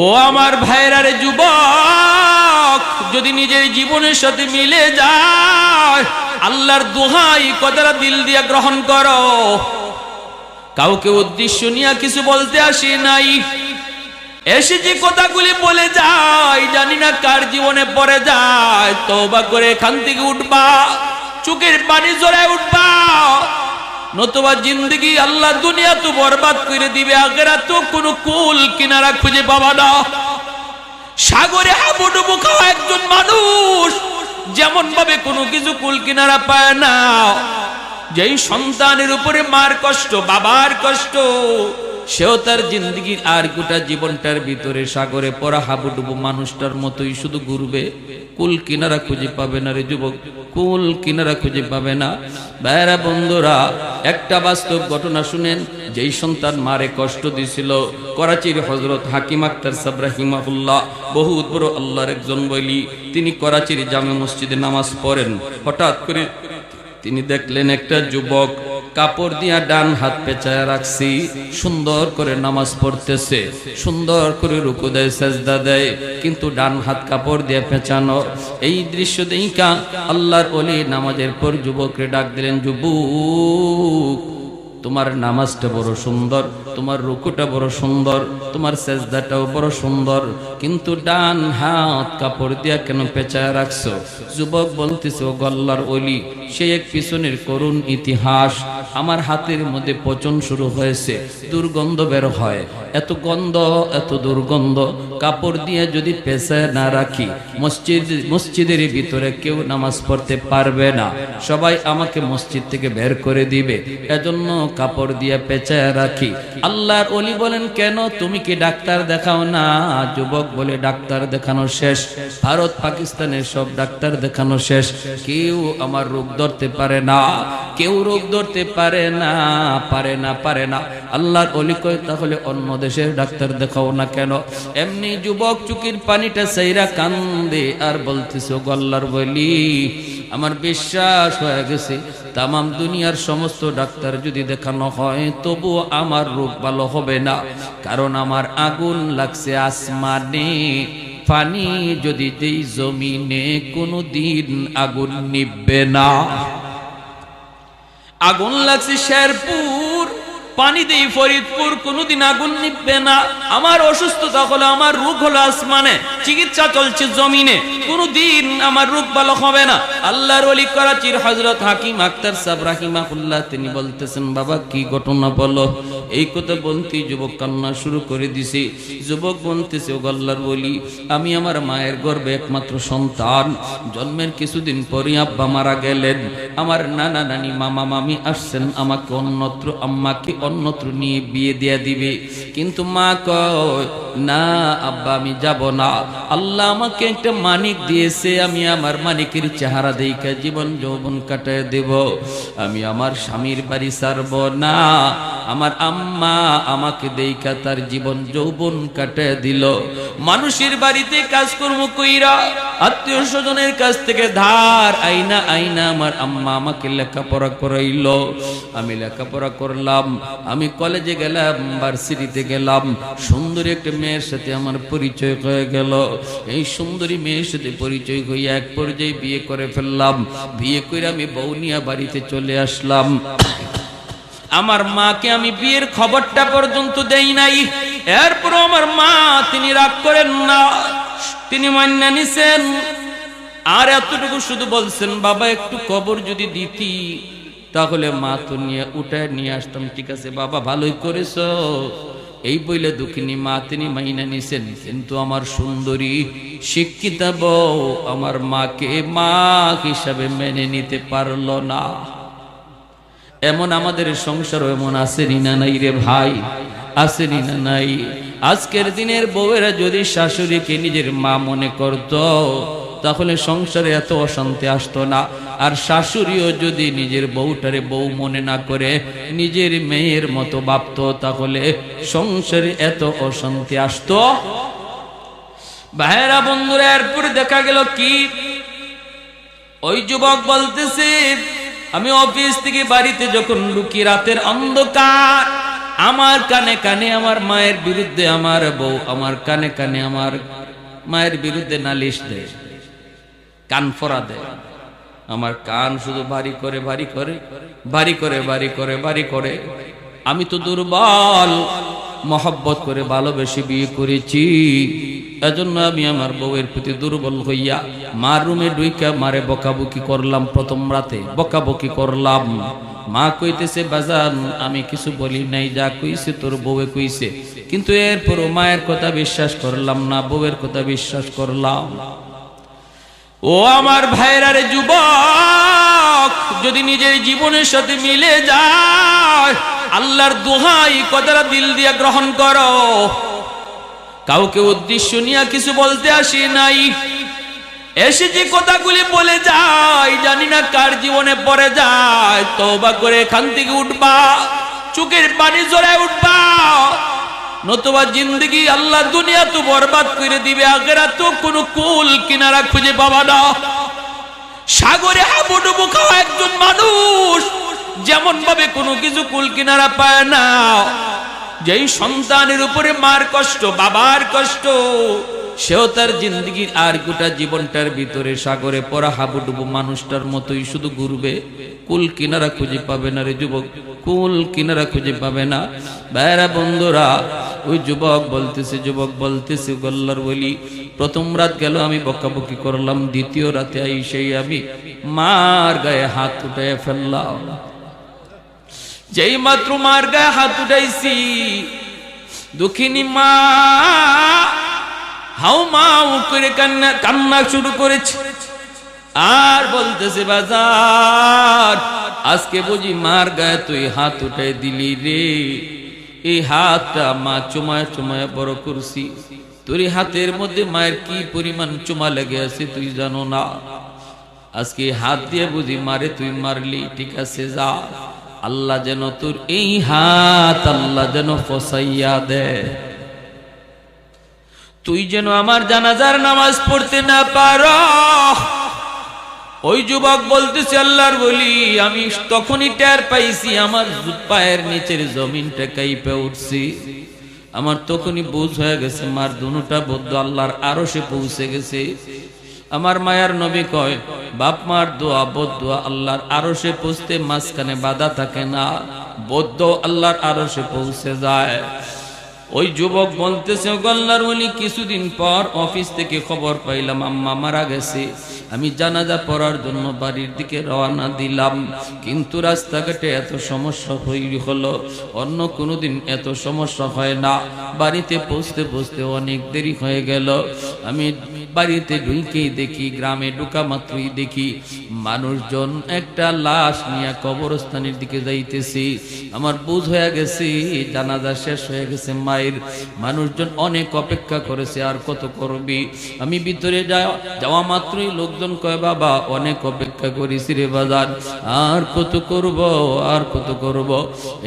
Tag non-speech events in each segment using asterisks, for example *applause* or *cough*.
ও আমার ভাইরার যুবক, যদি নিজের জীবনের সাথে মিলে যায়, আল্লাহর দোহাই কথাটা দিল দিয়ে গ্রহণ করো। কাউকে উদ্দেশ্য নিয়ে কিছু বলতে আসি নাই। এসে যে কথাগুলি বলে যায়, জানি না কার জীবনে পড়ে যায় তবা করে এখান থেকে উঠবা, চোখের পানি জড়ায় উঠবা। নতুবা জিন্দগি আল্লাহ দুনিয়া তো বরবাদ করে দিবে আগেরা তো কোনো কুল কিনারা খুঁজে পাবা না। সাগরে হাবুডুবু খাওয়া একজন মানুষ যেমন ভাবে কোনো কিছু কুল কিনারা পায় না। যেই সন্তানের উপরে মার কষ্ট, বাবার কষ্ট, সেও তার জিন্দগির আর গোটা জীবনটার ভিতরে সাগরে পড়া হাবুডুবু মানুষটার মতোই শুধু ঘুরবে, কুল কিনারা খুঁজে পাবে না রে যুবক। কুল কিনারা খুঁজে পাবে না। ভাইরা বন্ধুরা, একটা বাস্তব ঘটনা শুনেন, যেই সন্তান মারে কষ্ট দিছিল। করাচির হজরত হাকিম আক্তার সাবরাহিমাহুল্লাহ বহু বড় আল্লাহর একজন বলি। তিনি করাচির জামে মসজিদে নামাজ পড়েন। হঠাৎ করে তিনি দেখলেন একটা যুবক কাপড় দিয়া ডান হাত পেঁচায় রাখছি, সুন্দর করে নামাজ পড়তেছে, সুন্দর করে রুকু দেয়, সেজদা দেয়, কিন্তু ডান হাত কাপড় দিয়ে পেঁচানো। এই দৃশ্য দেইকা আল্লাহর অলি নামাজের পর যুবককে ডাক দিলেন, যুবক, তোমার নামাজটা বড় সুন্দর, তোমার রুকুটা বড় সুন্দর, তোমার সেজদাটাও বড় সুন্দর, কিন্তু ডান হাত কাপড় দিয়া কেন পেঁচায় রাখছো? যুবক বলতেছে, ও গল্লার অলি সে এক পিছনের করুণ ইতিহাস আমার হাতের মধ্যে পচন শুরু হয়েছে দুর্গন্ধ বের হয়। এত গন্ধ এত দুর্গন্ধ কাপড় দিয়ে যদি পেঁচায় না রাখি, মসজিদ, মসজিদের ভিতরে কেউ নামাজ পড়তে পারবে না। সবাই আমাকে মসজিদ থেকে বের করে দিবে। এজন্য কাপড় দিয়ে পেঁচায় রাখি। আল্লাহর অলি বলেন, কেন তুমি কি ডাক্তার দেখাও না? যুবক বলে, ডাক্তার দেখানো শেষ। ভারত, পাকিস্তানের সব ডাক্তার দেখানো শেষ। কেউ আমার রোগ ধরতে পারে না। কেউ রোগ ধরতে পারে না পারে না পারে না। আল্লাহর অলি কয়, তাহলে অন্য দেশের ডাক্তার দেখাও না কেন? এমনি যুবক চুকির পানিটা সেইরা কান্দে আর বলতেছে গল্লার বলি, আমার বিশ্বাস হয়ে গেছে। তামাম দুনিয়ার সমস্ত ডাক্তার যদি দেখানো হয়, তবু আমার রোগ ভালো হবে না। কারণ আমার আগুন লাগছে আসমানে। পানি যদি দেই জমিনে কোনো দিন আগুন নিববে না। আগুন লাগছে শেরপুর। পানি দেই ফরিদপুর কোনোদিন আগুন নিববে না। আমার অসুস্থতা হলো, আমার রোগ হলো আসমানে। চিকিৎসা চলছে জমিনে। কোনোদিন আমার রোগ ভালো হবে না। আল্লাহর ওলি করাচির হজরত হাকিম আক্তার সাহেব রাহিমাহুল্লাহ, তিনি বলতেছেন, বাবা, কি ঘটনা বলো? এই কথা বলতে যুবক কান্না শুরু করে দিছে। যুবক বলতেছে ও আল্লাহর বলি আমি আমার মায়ের গর্বে একমাত্র সন্তান। জন্মের কিছুদিন পরই আব্বা মারা গেলেন। আমার নানা নানি, মামা, মামি আসছেন, আমাকে অন্যত্র, আম্মাকে অন্যত্র নিয়ে বিয়ে দিয়ে দিবে। কিন্তু মা কয়, না, আব্বা, আমি যাব না। আল্লাহ আমাকে একটা মানিক দিয়েছে, আমি আমার মানিকের চেহারা দেখে জীবন যৌবন কাটায় দেব। আমি আমার স্বামীর বাড়ি সারব না। আমার আম্মা আমাকে দেখা তার জীবন যৌবন কাটায় দিল। মানুষের বাড়িতে কাজকর্ম কইরা আত্মীয় স্বজনের কাছ থেকে ধার, আইনা আইনা আমার আম্মা আমাকে লেখাপড়া করাইল। আমি লেখাপড়া করলাম। আমি কলেজে গেলাম, ভার্সিটিতে গেলাম। সুন্দরী একটা মেয়ের সাথে আমার পরিচয় হয়ে গেল। এই সুন্দরী মেয়ের সাথে পরিচয় হয়ে এক পর্যায়ে বিয়ে করে ফেললাম। বিয়ে করে আমি বৌনিয়া বাড়িতে চলে আসলাম। আমার মাকে আমি বিয়ের খবরটা পর্যন্ত দেই নাই। এরপর আমার মা, তিনি রাগ করেন না। তিনি মান্যা নিছেন। আর এতটুকু শুধু বলছেন, বাবা, একটু কবর যদি দিতি। তাহলে মা তো নিয়ে উঠে নিয়ে আসতাম, ঠিক আছে বাবা, ভালোই করেছ। এই বইলে দুঃখিনী মা, তিনি মাইনা নিছেন, কিন্তু আমার সুন্দরী শিক্ষিতা বউ আমার মাকে মা হিসাবে মেনে নিতে পারল না। এমন আমাদের সংসার এমন আসেনি না নাই রে ভাই? আসেনি না নাই? আজকের দিনের বউয়েরা যদি শাশুড়িকে নিজের মা মনে করত তাহলে সংসারে এত অশান্তি আসতো না। আর শাশুড়িও যদি নিজের বউটারে বউ মনে না করে, নিজের মেয়ের মতো ভাবত, তাহলে সংসারে এত অশান্তি আসতো? ভাইয়েরা, বন্ধুরা, এরপরে দেখা গেল কি? ওই যুবক বলতেছে, আমি অফিস থেকে বাড়িতে যখন লুকি রাতের অন্ধকার, আমার কানে কানে আমার মায়ের বিরুদ্ধে আমার বউ, আমার কানে কানে আমার মায়ের বিরুদ্ধে নালিশ দেয়। কান ফরা দেয় আমার কান শুধু ভারী করে ভারী করে ভারী করে ভারী করে ভারী করে। আমি তো দুর্বল, মহব্বত করে ভালোবেসে বিয়ে করেছি। এজন্য আমি আমার বউয়ের প্রতি দুর্বল হইয়া মার রুমে ডুইকা মারে বকাবকি করলাম প্রথম রাতে। বকাবকি করলাম। মা কইতেছে, বাজান, আমি কিছু বলি নাই, যা কইছে তোর বউয়ে কইছে। কিন্তু এরপরও মায়ের কথা বিশ্বাস করলাম না, বউয়ের কথা বিশ্বাস করলাম। ও আমার ভাইরার যুবক, যদি নিজের জীবনের সাথে মিলে যায়, আল্লাহর দোহাই কথাটা দিল দিয়ে গ্রহণ করো। কাউকে উদ্দেশ্য নিয়ে কিছু বলতে আসি নাই। এসে যে কথাগুলি বলে যায়, জানি না কার জীবনে পড়ে যায় তবা করে এখান থেকে উঠবা, চোখের পানি জড়ায় উঠবা। নতুবা জিন্দগি আল্লাহ দুনিয়া তো বরবাদ করে দিবে আগেরা তো কোনো কুল কিনারা খুঁজে পাবা না। সাগরে হাবুডুবু খাওয়া একজন মানুষ যেমন ভাবে কোনো কিছু কুল কিনারা পায় না। যেই সন্তানের উপরে মার কষ্ট, বাবার কষ্ট, সেও তার জিন্দগির আর গোটা জীবনটার ভিতরে সাগরে পড়া হাবুডুবু মানুষটার মতোই শুধু ঘুরবে। কুল কিনারা খুঁজে পাবে না রে যুবক, কুল কিনারা খুঁজে পাবে না। বেড়া বন্ধুরা, ওই যুবক বলতেছে যুবক বলতেছে, গল্লার বলি, প্রথম রাত গেল, আমি বকাবকি করলাম, দ্বিতীয় রাতে সেই আমি মার গায়ে হাত উঠে ফেললাম। যেই মাত্র মার গায়ে হাত উঠাইছি, দুঃখিনী মা হাউ মাউ করে কান্না কান্না শুরু করেছে। আর বলতেছে, বাজার, আজকে বুঝি মার গায়ে তুই হাত উঠাই দিলি রে। এই হাতটা মা চুমায় চুমায় বড় করছি। তোর হাতের মধ্যে মায়ের কি পরিমাণ চুমা লেগে আছে তুই জানো না। আজকে হাত দিয়ে বুঝি মারে তুই মারলি, ঠিক আছে, যা। আল্লাহ যেন তোর এই হাত আল্লাহ যেন ফসাইয়া দে তুই যেন আমার জানাজার নামাজ পড়তে না পারো। ওই যুবক বলতেছে, আল্লাহর বলি, আমি তখনই টের পাইছি, আমার পায়ের নিচের জমিনটা কাইপে উঠছি। আমার তখনই বুঝ হয়ে গেছে, মার দুটা বদ্ধ আল্লাহর আরও সে পৌঁছে গেছে। আমার মায়ার নবী কয়, বাপ মার দোয়া বদুয়া আল্লাহর আরও সে পৌঁছতে মাঝখানে বাধা থাকে না, বদ্ধ আল্লাহর আরও সে পৌঁছে যায়। ওই যুবক বলতেছে গল্লার উনি কিছুদিন পর অফিস থেকে খবর পাইলাম, আম্মা মারা গেছে। আমি জানাজা পড়ার জন্য বাড়ির দিকে রওনা দিলাম, কিন্তু রাস্তাঘাটে এত সমস্যা হই হলো। অন্য কোনো দিন এত সমস্যা হয় না। বাড়িতে পৌঁছতে পৌঁছতে অনেক দেরি হয়ে গেল। আমি বাড়িতে ঢুকেই দেখি, গ্রামে ঢুকা মাত্রই দেখি, মানুষজন একটা লাশ নিয়ে কবরস্থানের দিকে যাইতেছি। আমার বুঝ হয়ে গেছে, জানাজা শেষ হয়ে গেছে মায়ের। মানুষজন অনেক অপেক্ষা করেছে, আর কত করবি? আমি ভিতরে যাওয়া মাত্রই লোকজন কয়, বাবা, অনেক অপেক্ষা করেছি রে বাজার। আর কত করব, আর কত করব?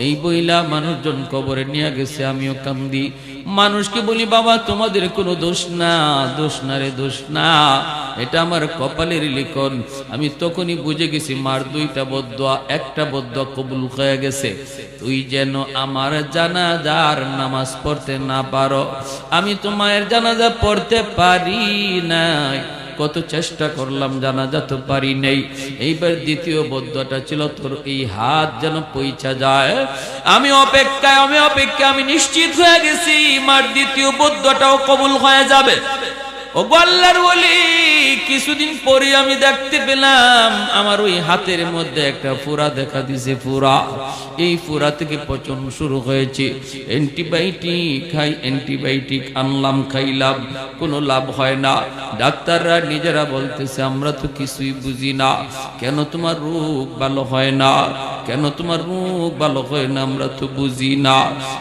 এই বইলা মানুষজন কবরে নিয়ে গেছে, আমিও কান্দি। মানুষকে বলি, বাবা, তোমাদের কোনো দোষ না দোষ না রে, দোষ না। এটা আমার কপালের লিখন। আমি তখনই বুঝে গেছি, মার দুইটা বদুয়া একটা বদুয়া কবুল হয়ে গেছে। তুই যেন আমার জানাজার নামাজ পড়তে না পারো। আমি তোমার জানাজা পড়তে পারি নাই। কত চেষ্টা করলাম জানা যত পারি নেই। এইবার দ্বিতীয় বদ্ধটা ছিল, তোর এই হাত যেন পইচা যায়। আমি অপেক্ষায়, আমি অপেক্ষা আমি নিশ্চিত হয়ে গেছি, মার দ্বিতীয় বদ্ধটাও কবুল হয়ে যাবে। ও গোল্লার বলি কিছুদিন পরে আমি দেখতে পেলাম আমার ওই হাতের মধ্যে একটা ফুরা দেখা দিছে ফুরা। এই ফুরা থেকে পচন শুরু হয়েছে। অ্যান্টিবায়োটিক, খাই, অ্যান্টিবায়োটিক আনলাম, খাইলাম, কোনো লাভ হয় না। ডাক্তাররা নিজেরা বলতেছে, আমরা তো কিছুই বুঝি না। কেন তোমার রোগ ভালো হয় না? কেন তোমার রোগ ভালো হয় না? আমরা তো বুঝি না।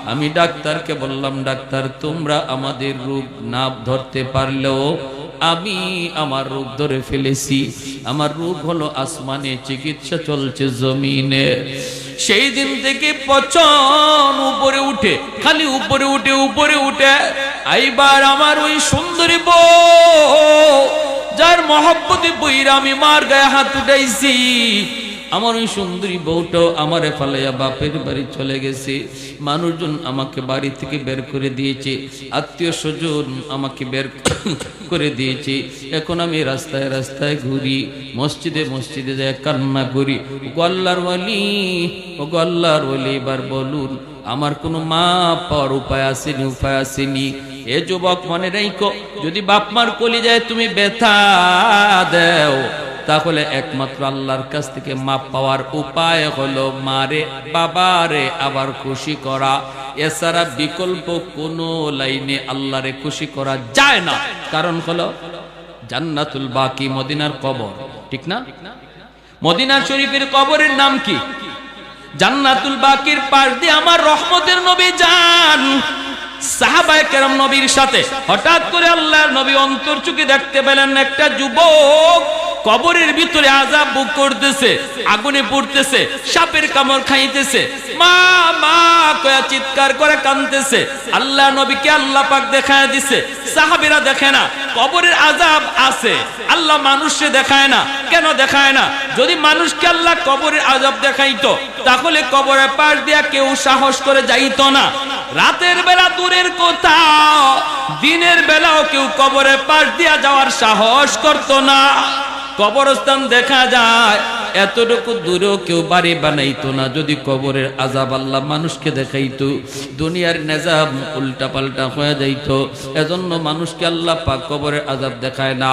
আমি ডাক্তারকে বললাম, ডাক্তার, তোমরা আমাদের রোগ না ধরতে পারলেও আমি আমার রোগ ধরে ফেলেছি। আমার রোগ হলো আসমানে, চিকিৎসা চলছে জমিনে। সেই দিন থেকে পচন উপরে উঠে, খালি উপরে উঠে উপরে উঠে, এইবার আমার ওই সুন্দরী বউ, যার মহব্বতে বইরা আমি মার গায়ে হাত উঠাইছি। আমার ওই সুন্দরী বউটাও আমারে ফালাইয়া বাপের বাড়ি চলে গেছে। মানুষজন আমাকে বাড়ি থেকে বের করে দিয়েছে। আত্মীয় স্বজন আমাকে বের *coughs* করে দিয়েছে। এখন আমি রাস্তায় রাস্তায় ঘুরি, মসজিদে মসজিদে যায় কান্না করি। গল্লার ওয়ালি ও গল্লার ওয়ালি, এবার বলুন, আমার কোনো মা পাওয়ার উপায় আসেনি উপায় আসেনি। এ যুবক মনে রাইকো যদি বাপ মার কলি যায় তুমি ব্যথা দেও তাহলে একমাত্র আল্লাহর কাছ থেকে মাপ পাওয়ার উপায় হলো, মারে, বাবারে, আবার খুশি করা। এছাড়া বিকল্প কোনো লাইনে আল্লাহরে খুশি করা যায় না। কারণ হলো, জান্নাতুল বাকি মদিনার কবর। ঠিক না? মদিনার শরীফের কবরের নাম কি? জান্নাতুল বাকির পাশ দিয়ে আমার রহমতের নবী যান। নবীর সাথে হঠাৎ করে আল্লাহর নবী অন্তর চুকে দেখতে পেলেন একটা যুবক। কবরের ভিতরে আজাব বুক করতেছে, আগুনে পড়তেছে, সাপের কামড় খাইতেছে। মা মা, কয়া চিৎকার করে কাঁদতেছে। আল্লাহ নবীকে আল্লাহ পাক দেখায় দিছে। সাহাবীরা দেখে না, কবরের আজাব আছে। আল্লাহ মানুষে দেখায় না, কেন দেখায় না? যদি মানুষকে আল্লাহ কবরের আজাব দেখাইতো, তাহলে কবরের পাশ দিয়া কেউ সাহস করে যাইতো না। রাতের বেলা দূরের কথা দিনের বেলাও কেউ কবরের পাশ দিয়া যাওয়ার সাহস করতো না। কবরস্থান দেখা যায়। এতটুকু দূরেও কেউ বাড়ি বানাইতো না, যদি কবরের আজাব আল্লাহ মানুষকে দেখাইতো। দুনিয়ার নেজাম উল্টা পাল্টা হয়ে যাইত। এজন্য মানুষকে আল্লাহ পাক কবরের আজাব দেখায় না।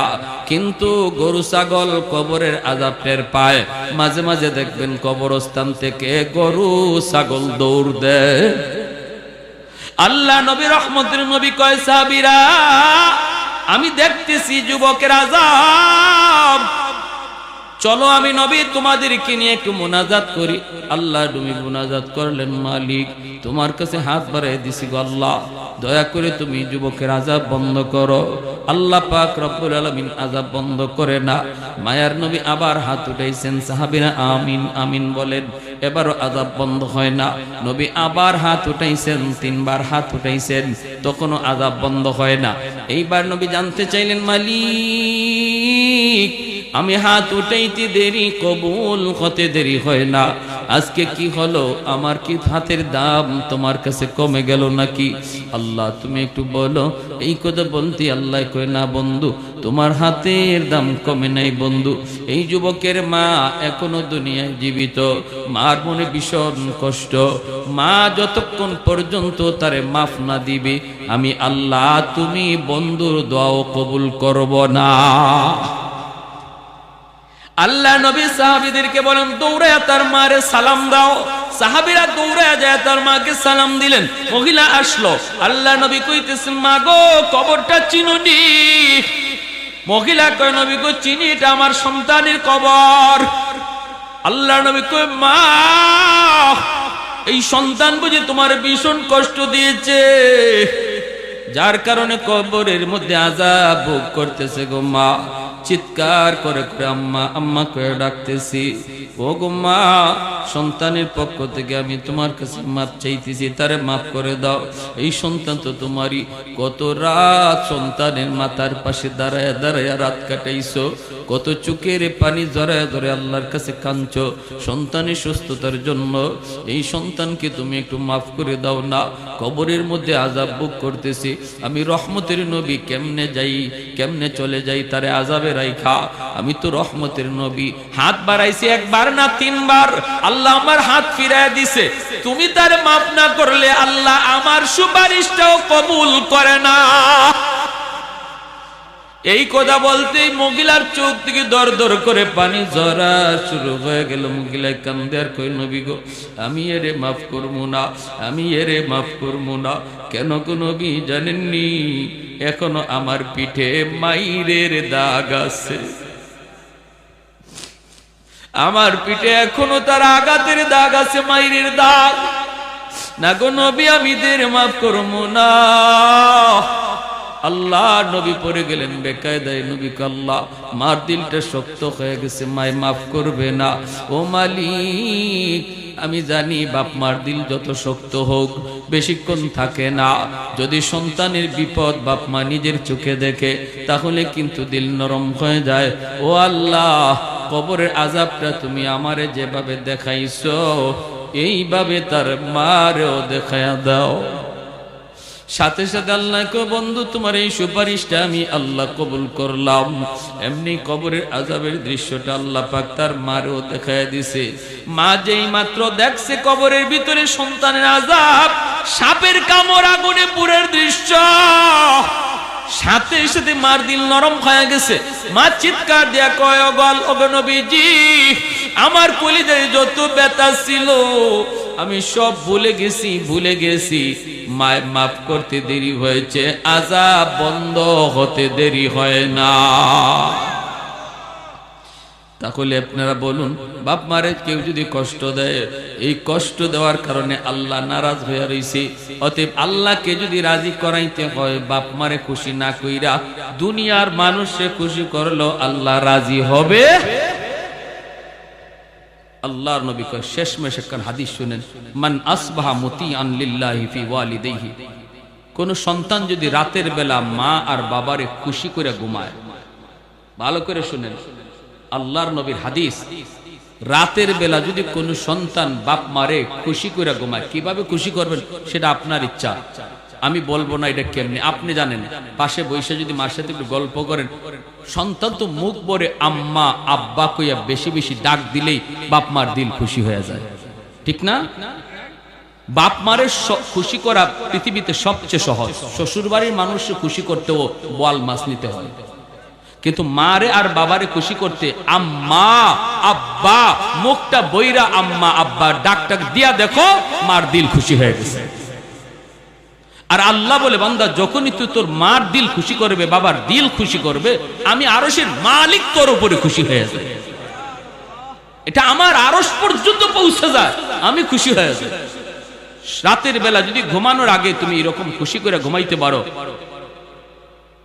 কিন্তু গরু, ছাগল কবরের আজাব টের পায়। মাঝে মাঝে দেখবেন কবরস্থান থেকে গরু, ছাগল দৌড় দেয়। আল্লাহ নবী, রহমতের নবী কয়, সাহাবীরা, আমি দেখতেছি যুবকের আজাব চলো আমি নবী, তোমাদেরকে নিয়ে একটু মোনাজাত করি। আল্লাহ, তুমি মোনাজাত করলেন মালিক। তোমার কাছে হাত বাড়াই দিছি গো আল্লাহ। দয়া করে তুমি যুবকের আজাব বন্ধ করো। আল্লাহ পাক রব্বুল আলামিন আজাব বন্ধ করে না। মায়ার নবী আবার হাত উঠাইছেন, সাহাবীরা আমিন আমিন বলেন। এবারও আজাব বন্ধ হয় না। নবী আবার হাত উঠাইছেন, তিনবার হাত উঠাইছেন। তখনও আজাব বন্ধ হয় না। এইবার নবী জানতে চাইলেন, মালিক আমি হাত উঠাইতে দেরি, কবুল হতে দেরি হয় না। আজকে কি হলো? আমার কি হাতের দাম তোমার কাছে কমে গেল নাকি? আল্লাহ, তুমি একটু বলো। এই কথা বলতে আল্লাহ কয়, না বন্ধু, তোমার হাতের দাম কমে নাই বন্ধু। এই যুবকের মা এখনও দুনিয়ায় জীবিত। মার মনে ভীষণ কষ্ট। মা যতক্ষণ পর্যন্ত তারে মাফ না দিবে, আমি আল্লাহ, তুমি বন্ধুর দোয়াও কবুল করব না। আল্লাহ নবী সাহাবিদেরকে বলেন, দৌড়ায় তার মারে সালাম দাও। সাহাবিরা দৌড়ায় যায়, তার মাকে সালাম দিলেন। মহিলা আসলো। আল্লাহ নবী কইতেছেন, মা গো, কবরটা চিনুনি? মহিলা কয়, নবী গো চিনি এটা আমার সন্তানের কবর। আল্লাহ নবী কয়, মা, এই সন্তান বুঝি তোমার ভীষণ কষ্ট দিয়েছে। যার কারণে কবরের মধ্যে আজাব ভোগ করতেছে গো মা। চিৎকার করে করে আম্মা আম্মা করে ডাকতেছি, ও গো মা, সন্তানের পক্ষ থেকে আমি তোমার কাছে মাপ চাইতেছি, তারে মাফ করে দাও। এই সন্তান তো তোমারই। কত রাত সন্তানের মাথার পাশে দাঁড়ায় দাঁড়ায় রাত কাটাইছো, কত চুকের পানি জড়ায় ধরে আল্লাহর কাছে কাঁদছ। সন্তানের সুস্থতার জন্য এই সন্তানকে তুমি একটু মাফ করে দাও না। কবরের মধ্যে আজাব ভোগ করতেছি আমি রহমতের নবী কেমনে যাই, কেমনে চলে যাই তারে আজাবে রাইখা। আমি তো রহমতের নবী। হাত বাড়াইছি একবার না তিনবার। আল্লাহ আমার হাত ফিরায় দিছে। তুমি তার মাপ না করলে আল্লাহ আমার সুপারিশটাও কবুল করে না। এই কথা বলতেই মহিলার চোখ থেকে দর দর করে পানি ঝরা শুরু হয়ে গেল। মহিলায় কান্দে আর কই, নবী গো, আমি এরে মাফ করব না, আমি এরে মাফ করব না। কেন গো নবী জানেননি? এখনও আমার পিঠে মাইরের দাগ আছে। আমার পিঠে এখনও তার আঘাতের দাগ আছে, মাইরের দাগ। না গো নবী, আমি দের মাফ করব না। আল্লাহ নবী পড়ে গেলেন বেকায়দায়, নবী আল্লাহ, মার দিলটা শক্ত হয়ে গেছে, মায় মাফ করবে না। ও মালিক, আমি জানি বাপ মার দিল যত শক্ত হোক, বেশিক্ষণ থাকে না। যদি সন্তানের বিপদ বাপ মা নিজের চোখে দেখে, তাহলে কিন্তু দিল নরম হয়ে যায়। ও আল্লাহ, কবরের আজাবটা তুমি আমারে যেভাবে দেখাইছ, এইভাবে তার মারেও দেখায়া দাও। সাথে সাথে আল্লাহকে বন্ধু, তোমার এই সুপারিশটা আমি আল্লাহ কবুল করলাম। এমনি কবরের আজাবের দৃশ্যটা আল্লাহ পাক তার মারও দেখায় দিছে। মা যেই মাত্র দেখছে কবরের ভিতরে সন্তানের আজাব সাপের কামড় আগুনে পুরের দৃশ্য। সাথে সাথে মার দিল নরম হয়ে গেছে। মা চিৎকার দিয়া কয় গল অগনবীজি আমার কলিজায় যত ব্যথা ছিল, আমি সব ভুলে গেছি ভুলে গেছি। মায় মাফ করতে দেরি হয়েছে আজা বন্ধ হতে দেরি হয় না। তাহলে আপনারা বলুন, বাপ মারে কেউ যদি কষ্ট দেয়, এই কষ্ট দেওয়ার কারণে আল্লাহ নারাজ হয়ে রয়েছে অতএব আল্লাহকে যদি রাজি করাইতে হয়, বাপ মারে খুশি না কইরা দুনিয়ার মানুষে খুশি করল আল্লাহ রাজি হবে। আল্লাহর নবী কয় শেষ মেশকান হাদিস শুনেন, মান আসবাহা মতি আনলিল্লাহি ফি ওয়ালিদাইহি। কোন সন্তান যদি রাতের বেলা মা আর বাবারে খুশি করে ঘুমায়, ভালো করে শুনেন, আল্লাহর নবীর হাদিস, রাতের বেলা যদি কোন সন্তান বাপ মারে খুশি করে ঘুমায়, কীভাবে খুশি করবেন? সেটা আপনার ইচ্ছা। আমি বলব না এটা কেমনি? আপনি জানেন, পাশে বৈশে যদি মার সাথে একটু গল্প করেন, সন্তান তো মুখ ভরে আম্মা, আব্বা কইয়া বেশি বেশি ডাক দিলেই বাপ মার দিল খুশি হয়ে যায়। ঠিক না? বাপ মারের খুশি করা পৃথিবীতে সবচেয়ে সহজ। শ্বশুর বাড়ির মানুষকে খুশি করতেও বল মাছ নিতে হয়। কিন্তু মারে আর বাবারে খুশি করতে আম্মা, আব্বা, মুখটা বইরা আম্মা আব্বা ডাক ডাক দিয়া দেখো, মার দিল খুশি হয়ে গেছে। আর আল্লাহ বলে, বান্দা, যখনই তুই তোর মার দিল খুশি করবে, বাবার দিল খুশি করবে, আমি আরসের মালিক তোর উপরে খুশি হয়ে যায় এটা আমার আরস পর্যন্ত পৌঁছে যায়, আমি খুশি হয়ে যাই। রাতের বেলা যদি ঘুমানোর আগে তুমি এরকম খুশি করে ঘুমাইতে পারো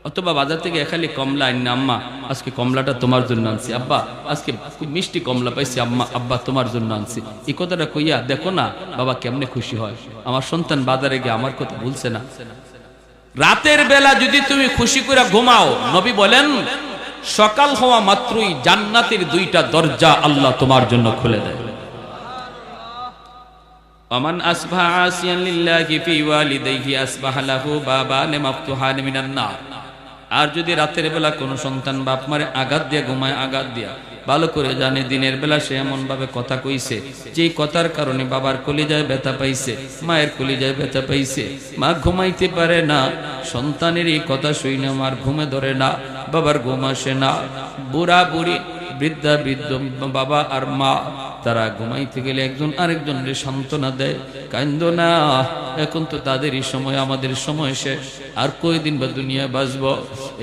অথবা বাজার থেকে এখালি কমলা আনি আম্মা, আজকে কমলাটা তোমার জন্য আনছি। আব্বা, আজকে খুব মিষ্টি কমলা পাইছি, আম্মা, আব্বা তোমার জন্য আনছি। এই কথাটা কইয়া দেখো না, বাবা কেমনে খুশি হয়। আমার সন্তান বাজারে গিয়ে আমার কথা ভুলছে না। রাতের বেলা যদি তুমি খুশি করে ঘুমাও, নবী বলেন, সকাল হওয়া মাত্রই জান্নাতের দুইটা দরজা আল্লাহ তোমার জন্য খুলে দেয়। অমান আসবাহ আসিয়ান লিল্লাহি ফি ওয়ালিদাইহি আসবাহ লাহু বাবান মাফতুহান মিনান নার। আর যদি রাতের বেলা কোনো সন্তান বাপ মারে আঘাত দিয়া ঘুমায়, আঘাত দিয়া, ভালো করে জানে দিনের বেলা সে এমন ভাবে কথা কইছে যে কথার কারণে বাবার কলিজায় ব্যথা পাইছে, মায়ের কলিজায় ব্যথা পাইছে। মা ঘুমাইতে পারে না, সন্তানের এই কথা শুনে মার ঘুমে ধরে না, বাবার ঘুম আসে না। বুড়া বুড়ি, বৃদ্ধা বৃদ্ধ, বাবা আর মা তারা ঘুমাইতে গেলে একজন আরেকজনের সান্ত্বনা দেয়, কান্দ না, এখন তো তাদেরই সময়, আমাদের সময় শেষ, আর কয়দিন বা দুনিয়া বাঁচব?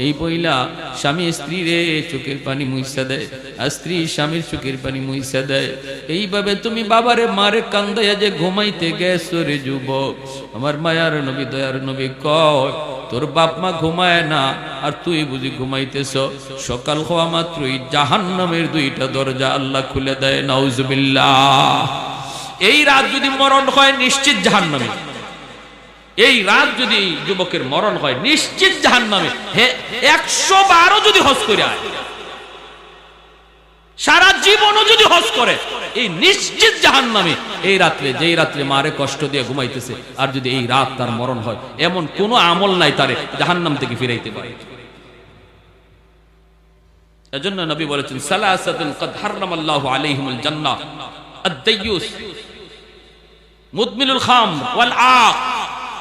এই বইলা স্বামী স্ত্রী রে চোখের পানি মুইসা দেয়, আর স্ত্রী স্বামীর চোখের পানি মুইসা দেয়। এইভাবে তুমি বাবারে, মারে কান্দাইয়া যে ঘুমাইতে গেছো রে যুবক। আমার মায়ার নবী, দয়ার নবী কয়, তোর বাপ মা ঘুমায় না, আর তুই বুঝি ঘুমাইতেছ? সকাল হওয়া মাত্রই জাহান নামের দুইটা দরজা আল্লাহ খুলে দেয় এই রাত যদি মরণ হয়, নিশ্চিত জাহান নামে এই রাত যদি যুবকের মরণ হয়, নিশ্চিত জাহান নামে হে একশো বারো যদি হজ করে সারা জীবনও যদি হজ করে, এই নিশ্চিত জাহান নামে এই রাত্রে, যেই রাত্রে মারে কষ্ট দিয়ে ঘুমাইতেছে, আর যদি এই রাত তার মরণ হয়, এমন কোনো আমল নাই তারে জাহান্নাম থেকে ফিরাইতে পারে। এজন্য নবী বলেছেন, সালাসাতুন কদ হারামাল্লাহু আলাইহিমুল জান্নাহ আদ-দাইয়ুস, মুদমিনুল খাম ওয়াল আক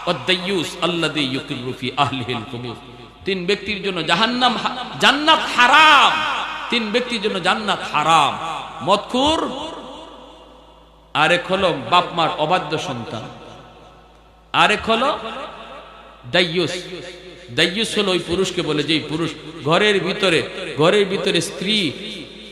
ওয়াদ-দাইয়ুস আল্লাযী ইউকিরু ফি আহলিহিল কুবুর। তিন ব্যক্তির জন্য জাহান্নাম জান্নাত হারাম। তিন ব্যক্তির জন্য জান্নাত হারাম। মদখুর, আরেক হলো বাপ মার অবাধ্য সন্তান। আরেক হলো দাইয়ুস। দাইয়ুস হলো ওই পুরুষকে বলে যে পুরুষ ঘরের ভিতরে ঘরের ভিতরে স্ত্রী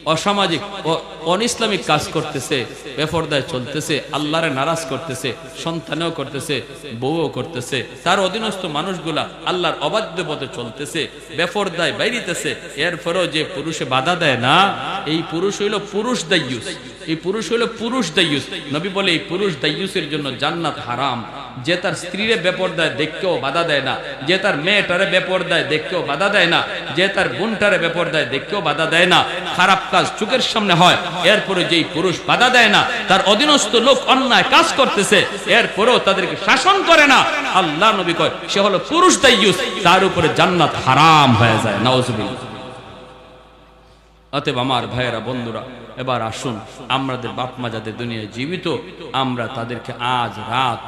অসামাজিক ও- অনিসলামিক কাজ করতেছে, বেফরদায় চলতেছে, আল্লাহরে নারাজ করতেছে, সন্তানেও করতেছে, বউও করতেছে। তার অধীনস্থ মানুষগুলা আল্লাহর অবাধ্য পথে চলতেছে, বেফরদায় বাইরিতেছে। এরপরেও যে পুরুষে বাধা দেয় না, এই পুরুষ হইল পুরুষ দাইয়ুস এই পুরুষ হইল পুরুষ দাইয়ুস নবী বলে, এই পুরুষ দাইয়ুসের জন্য জান্নাত হারাম। যে তার স্ত্রীরে বেপরদায় দেখকেও বাধা দেয় না। যে তার মেয়েটারে বেপরদায় দেখকেও বাধা দেয় না। যে তার বোনটারে বেপরদায় দেখকেও বাধা দেয় না। খারাপ কাজ চোখের সামনে হয়, এরপরে যেই পুরুষ বাধা দেয় না, তার অধীনস্থ লোক অন্যায় কাজ করতেছে, এরপরেও তাদেরকে শাসন করে না। আল্লাহ নবী কয়, সে হলো পুরুষ দাইয়ুস তার উপরে জান্নাত হারাম হয়ে যায়, নাউজুবিল্লাহ। অতএব আমার ভাইয়েরা, বন্ধুরা, এবার আসুন আমাদের বাপ মা যাদের দুনিয়ায় জীবিত, আমরা তাদেরকে আজ রাত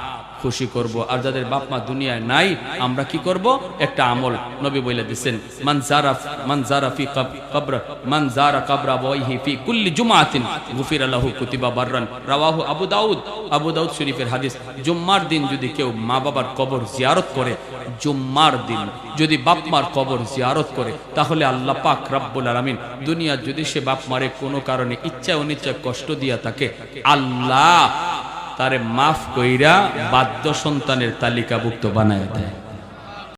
খুশি করব। আর যাদের বাপ মা দুনিয়ায় নাই, আমরা কি করব? একটা আমল নবী বলে দিছেন, মান জারা মান জারা ফি কবর, মান জারা কবরা বয়হি ফি কুল্লি জুমাতিন গুফির লাহু কুতিবা বাররান। রাওয়াহু আবু দাউদ আবু দাউদ শরীফের হাদিস, জুম্মার দিন যদি কেউ মা বাবার কবর জিয়ারত করে, জুম্মার দিন যদি বাপ মার কবর জিয়ারত করে, তাহলে আল্লাহ পাক রাব্বুল আলামিন দুনিয়া যদি সে বাপ মারে কোনো কারণে ইচ্ছা অনিচ্ছা কষ্ট দিয়া থাকে, আল্লাহ তারে মাফ কইরা বাদ্য সন্তানের তালিকাভুক্ত বানায় দেয়।